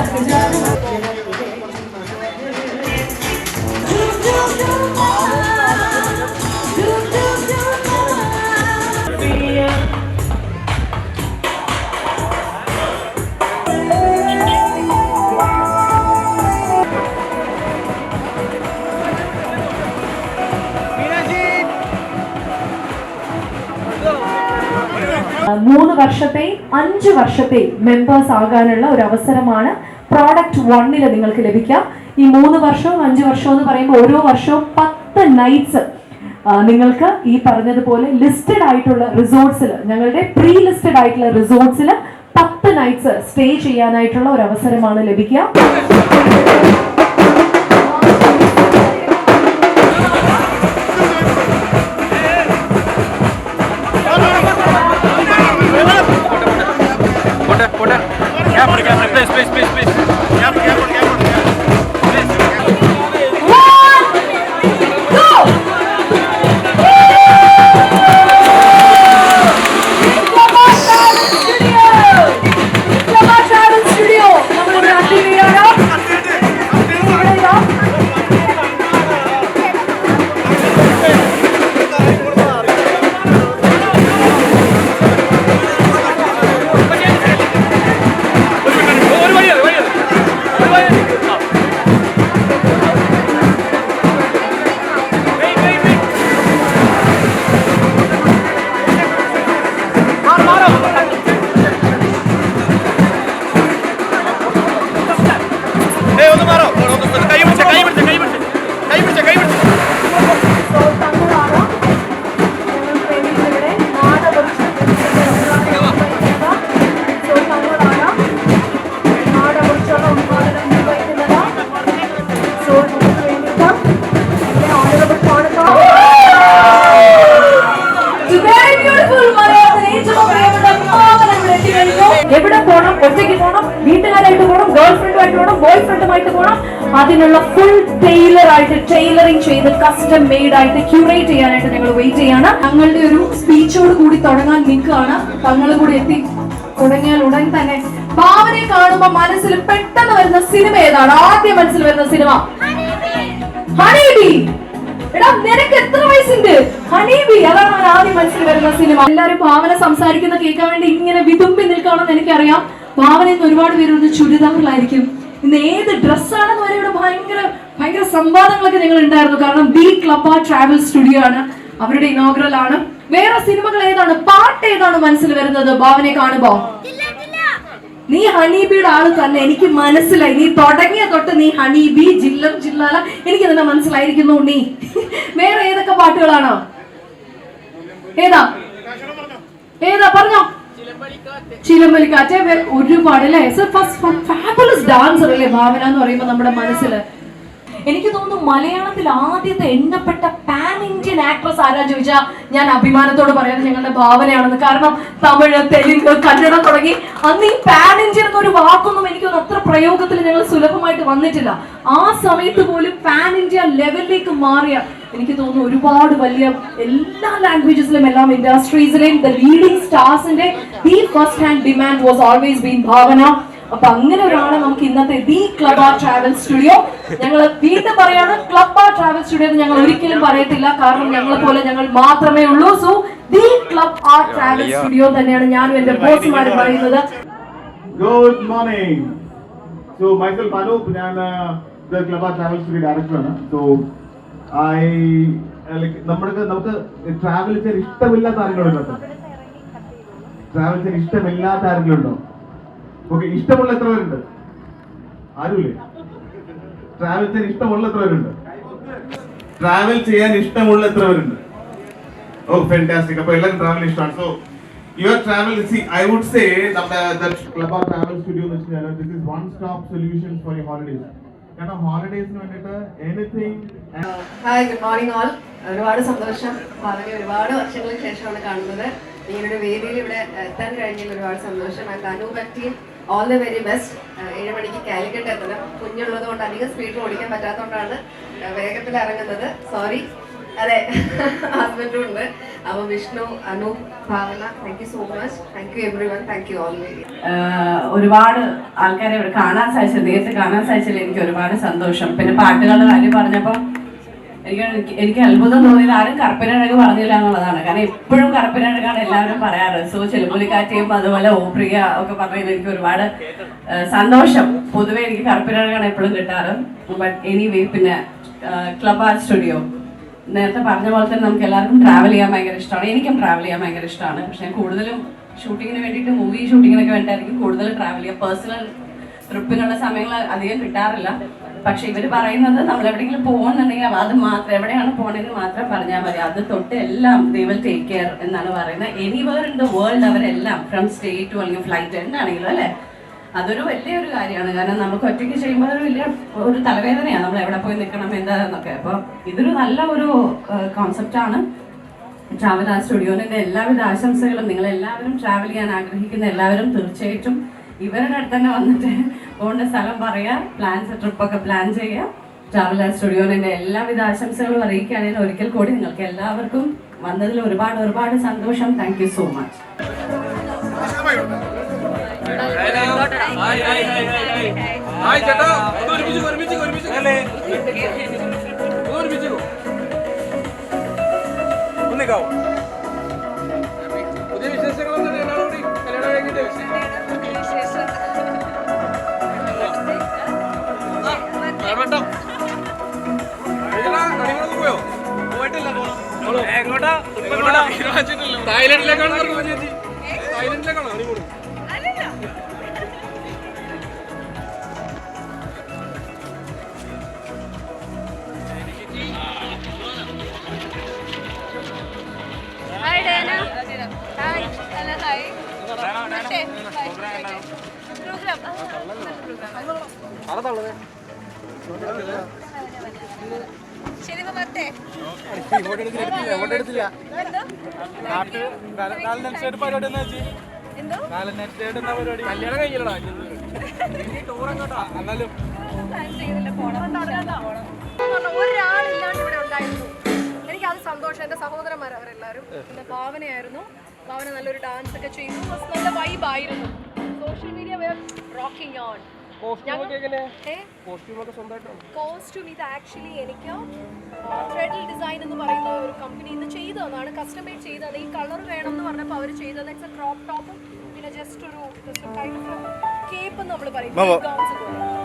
下，回家 മൂന്ന് വർഷത്തെയും അഞ്ച് വർഷത്തെയും മെമ്പേഴ്സ് ആകാനുള്ള ഒരു അവസരമാണ് പ്രോഡക്റ്റ് വണ്ണിൽ നിങ്ങൾക്ക് ലഭിക്കാം ഈ മൂന്ന് വർഷവും അഞ്ച് വർഷവും എന്ന് പറയുമ്പോൾ ഓരോ വർഷവും പത്ത് നൈറ്റ്സ് നിങ്ങൾക്ക് ഈ പറഞ്ഞതുപോലെ ലിസ്റ്റഡ് ആയിട്ടുള്ള റിസോർട്സിൽ ഞങ്ങളുടെ പ്രീ ലിസ്റ്റഡ് ആയിട്ടുള്ള റിസോർട്സിൽ പത്ത് നൈറ്റ്സ് സ്റ്റേ ചെയ്യാനായിട്ടുള്ള ഒരു അവസരമാണ് ലഭിക്കുക. মারো ബോയ് പോണം. അതിനുള്ള ഫുൾ ടൈലർ ആയിട്ട് ടൈലറിംഗ് ചെയ്ത് കസ്റ്റം മെയ്ഡ് ആയിട്ട് ക്യൂറേറ്റ് ചെയ്യാനായിട്ട് നിങ്ങൾ വെയിറ്റ് ചെയ്യാണ്. ഞങ്ങളുടെ ഒരു സ്പീച്ചോട് കൂടി തുടങ്ങാൻ നിൽക്കുകയാണ്. തങ്ങൾ കൂടി എത്തി തുടങ്ങിയാൽ ഉടൻ തന്നെ ഭാവനയെ കാണുമ്പോൾ മനസ്സിൽ പെട്ടെന്ന് വരുന്ന സിനിമ ഏതാണ്? ആദ്യം മനസ്സിൽ വരുന്ന സിനിമ? ഹണീബി. എടാ നിനക്ക് എത്ര വയസ്സുണ്ട്? ഹണീബി അതാണ് ആദ്യം മനസ്സിൽ വരുന്ന സിനിമ. എല്ലാരും ഭാവന സംസാരിക്കുന്ന കേൾക്കാൻ വേണ്ടി ഇങ്ങനെ വിതുമ്പി നിൽക്കണമെന്ന് എനിക്കറിയാം. ഭാവന ഇന്ന് ഒരുപാട് പേര് ചുരിദാറിലായിരിക്കും. ഇന്ന് ഏത് ഡ്രസ്സാണെന്ന് വരെ ഇവിടെ ഭയങ്കര ഭയങ്കര സംവാദങ്ങളൊക്കെ നിങ്ങൾ ഉണ്ടായിരുന്നു കാരണം ബി ക്ലബ് ട്രാവൽ സ്റ്റുഡിയോ ആണ്. അവരുടെ ഇനോഗ്രൽ ആണ്. വേറെ സിനിമകൾ ഏതാണ്? പാട്ട് ഏതാണ് മനസ്സിൽ വരുന്നത് ഭാവനെ കാണുമ്പോ? നീ ഹണീബിയുടെ ആൾ തന്നെ. എനിക്ക് മനസ്സിലായി. നീ തുടങ്ങിയ തൊട്ട് നീ ഹണീബി ജില്ലം ജില്ലാല. എനിക്ക് തന്നെ മനസ്സിലായിരിക്കുന്നു നീ. വേറെ ഏതൊക്കെ പാട്ടുകളാണോ? ഏതാ? ഏതാ? പറഞ്ഞോ. ചിലമ്പലിക്കാറ്റ് ഒരുപാട് അല്ലേ? ഫാബുലസ് ഡാൻസർ അല്ലേ ഭാവന എന്ന് പറയുമ്പോൾ നമ്മുടെ മനസ്സിൽ എനിക്ക് തോന്നുന്നു മലയാളത്തിൽ ആദ്യത്തെ എണ്ണപ്പെട്ട പാൻ ഇന്ത്യൻ ആക്ട്രസ് ആരാ ചോദിച്ചാ ഞാൻ അഭിമാനത്തോട് പറയുന്നത് ഞങ്ങളുടെ ഭാവനയാണെന്ന്. കാരണം തമിഴ് തെലുങ്ക് കന്നഡ തുടങ്ങി അന്ന് ഈ പാൻ ഇന്ത്യൻ എന്നൊരു വാക്കൊന്നും എനിക്കൊന്നും അത്ര പ്രയോഗത്തിൽ ഞങ്ങൾ സുലഭമായിട്ട് വന്നിട്ടില്ല. ആ സമയത്ത് പോലും പാൻ ഇന്ത്യ ലെവലിലേക്ക് മാറിയ എനിക്ക് തോന്നുന്നു ഒരുപാട് വലിയ എല്ലാ ലാംഗ്വേജസിലും എല്ലാം ഇൻഡസ്ട്രീസിലെയും the leading സ്റ്റാർസിന്റെ the first hand demand was always been Bhavana അപ്പൊ അങ്ങനെ ഒരാളെ നമുക്ക് ഇന്നത്തെ the Club R Travel Studio ഞങ്ങൾ വീണ്ടും പറയാണ് ക്ലബ് ആർ ട്രാവൽ സ്റ്റുഡിയോ എന്ന് ഞങ്ങൾ ഒരിക്കലും പറയത്തില്ല. കാരണം ഞങ്ങളെ പോലെ ഞങ്ങൾ മാത്രമേ ഉള്ളൂ. So the Club R Travel Studio തന്നെയാണ് ഞാനും എന്റെ ബോസ്മാരും പറയുന്നത്. Good morning so myself Anoop ഞാൻ the Club R Travel Studio ഡയറക്ടറാണ് സോ നമ്മൾക്ക് നമുക്ക് ട്രാവൽ ചെയ്യാൻ ഇഷ്ടമില്ലാത്ത ആരെങ്കിലും ട്രാവൽ ചെയ്യാൻ ഇഷ്ടമില്ലാത്ത ആരെങ്കിലും ഉണ്ടോ? ഓക്കെ ഇഷ്ടമുള്ള എത്ര പേരുണ്ട്? ആരുമില്ലേ? ട്രാവൽ ചെയ്യാൻ ഇഷ്ടമുള്ള എത്ര പേരുണ്ട്? ട്രാവൽ ചെയ്യാൻ ഇഷ്ടമുള്ള എത്ര പേരുണ്ട്? ഓ ഫാന്റാസ്റ്റിക് അപ്പൊ എല്ലാവരും ട്രാവൽ ഇഷ്ടമാണ്. So your travel see I would say നമ്മുടെ ക്ലബ് ഓഫ് ട്രാവൽ സ്റ്റുഡിയോ എന്ന് വെച്ചാൽ this is one stop solution for your holidays കാരണം ഹോളിഡേസിന് വേണ്ടിയിട്ട് anything hi good morning all ഒരുപാട് സന്തോഷം. വളരെ ഒരുപാട് വർഷങ്ങൾക്ക് ശേഷമാണ് കാണുന്നത്. ഇങ്ങനൊരു വേദിയിൽ ഇവിടെ എത്താൻ കഴിഞ്ഞതിൽ ഒരുപാട് സന്തോഷം. And Anoop all the very best ഏഴ് മണിക്ക് കാലിക്കറ്റ് എത്തണം. കുഞ്ഞുള്ളത് കൊണ്ട് അധികം സ്പീഡിൽ ഓടിക്കാൻ പറ്റാത്തതുകൊണ്ടാണ് വേഗത്തിൽ ഇറങ്ങുന്നത്. സോറി അതെ ഹസ്ബൻഡും ഉണ്ട്. അപ്പോൾ Vishnu Anu Bhavana thank you so much thank you everyone thank you all ഒരുപാട് ആൾക്കാരെ ഇവിടെ കാണാൻ സാധിച്ചത് നേരത്തെ കാണാൻ സാധിച്ചതിൽ എനിക്ക് ഒരുപാട് സന്തോഷം. പിന്നെ പാട്ടുകളുടെ കാര്യം പറഞ്ഞപ്പോൾ എനിക്ക് എനിക്ക് അത്ഭുതം തോന്നിയത് ആരും കറുപ്പിനഴക് പറഞ്ഞില്ല എന്നുള്ളതാണ്. കാരണം എപ്പോഴും കറുപ്പിനഴകാണ് എല്ലാവരും പറയാറ്. സോ ചെലുമ്പുലിക്കാറ്റയും അതുപോലെ ഓപ്രിയ ഒക്കെ പറഞ്ഞതിൽ എനിക്ക് ഒരുപാട് സന്തോഷം. പൊതുവെ എനിക്ക് കറുപ്പിനഴകാണ് എപ്പോഴും കിട്ടാറ്. ബട്ട് എനിവേ പിന്നെ ക്ലബ് ആർട്ട് സ്റ്റുഡിയോ നേരത്തെ പറഞ്ഞ പോലെ തന്നെ നമുക്ക് എല്ലാവർക്കും ട്രാവൽ ചെയ്യാൻ ഭയങ്കര ഇഷ്ടമാണ്. എനിക്കും ട്രാവൽ ചെയ്യാൻ ഭയങ്കര ഇഷ്ടമാണ്. പക്ഷെ ഞാൻ കൂടുതലും ഷൂട്ടിങ്ങിന് വേണ്ടിയിട്ട് മൂവി ഷൂട്ടിങ്ങിനൊക്കെ വേണ്ടിയിട്ടായിരിക്കും കൂടുതൽ ട്രാവൽ ചെയ്യുക. പേഴ്സണൽ ട്രിപ്പിനുള്ള സമയങ്ങൾ അധികം കിട്ടാറില്ല. പക്ഷെ ഇവർ പറയുന്നത് നമ്മൾ എവിടെയെങ്കിലും പോകുന്നുണ്ടെങ്കിൽ അത് മാത്രം എവിടെയാണ് പോകണമെന്ന് മാത്രം പറഞ്ഞാൽ മതി. അത് തൊട്ട് എല്ലാം ദേ വിൽ ടേക്ക് കെയർ എന്നാണ് പറയുന്നത്. എനിവേർ ഇൻ ദ വേൾഡ് അവരെല്ലാം ഫ്രം സ്റ്റേറ്റ് അല്ലെങ്കിൽ ഫ്ലൈറ്റ് എന്താണെങ്കിലും അല്ലേ? അതൊരു വലിയൊരു കാര്യമാണ്. കാരണം നമുക്ക് ഒറ്റയ്ക്ക് ചെയ്യുമ്പോൾ വലിയ ഒരു തലവേദനയാണ്. നമ്മൾ എവിടെ പോയി നിൽക്കണം എന്താന്നൊക്കെ അപ്പോൾ ഇതൊരു നല്ല ഒരു കോൺസെപ്റ്റാണ് ട്രാവൽ ആ സ്റ്റുഡിയോന്റെ എല്ലാവിധ ആശംസകളും നിങ്ങൾ എല്ലാവരും ട്രാവൽ ചെയ്യാൻ ആഗ്രഹിക്കുന്ന എല്ലാവരും തീർച്ചയായിട്ടും ഇവരുടെ അടുത്ത് തന്നെ വന്നിട്ട് പോകേണ്ട സ്ഥലം പറയാ. പ്ലാൻസ് ട്രിപ്പൊക്കെ പ്ലാൻ ചെയ്യുക ട്രാവലർ സ്റ്റുഡിയോന്റെ എല്ലാവിധ ആശംസകളും അറിയിക്കുകയാണെങ്കിൽ ഒരിക്കൽ കൂടി നിങ്ങൾക്ക് എല്ലാവർക്കും വന്നതിൽ ഒരുപാട് ഒരുപാട് സന്തോഷം. താങ്ക് സോ മച്ച് ഒരുമിച്ച് തായ്ലൻഡിലേക്കാണ് തായ്ലൻഡിലേക്കാണോ ഹണിമൂൺ Hi, Dana. ശരി പരിപാടി കല്യാണം കഴിഞ്ഞില്ലടാ. എന്നാലും ഒരാളില്ലാണ്ട് ഇവിടെ ഉണ്ടായിരുന്നു. എനിക്ക് അത് സന്തോഷം. എന്റെ സഹോദരന്മാർ അവരെല്ലാവരും. പിന്നെ ഭാവനയായിരുന്നു. ഭാവന നല്ലൊരു ഡാൻസ് ഒക്കെ ചെയ്തു. നല്ല വൈബായിരുന്നു social media rocking on costume ഇത് ആക്ച്വലി എനിക്ക് ത്രെഡിൽ ഡിസൈൻ എന്ന് പറയുന്ന ഒരു കമ്പനിയിൽ നിന്ന് ചെയ്തതാണ് കസ്റ്റമൈസ് ചെയ്തത് ഈ കളർ വേണം എന്ന് പറഞ്ഞപ്പോൾ അവർ ചെയ്തത് ഇറ്റ്സ് എ ക്രോപ്പ് ടോപ്പും പിന്നെ ജസ്റ്റ് ഒരു കേപ്പ് നമ്മൾ പറയും. ഗൗൺസ് പോലെ.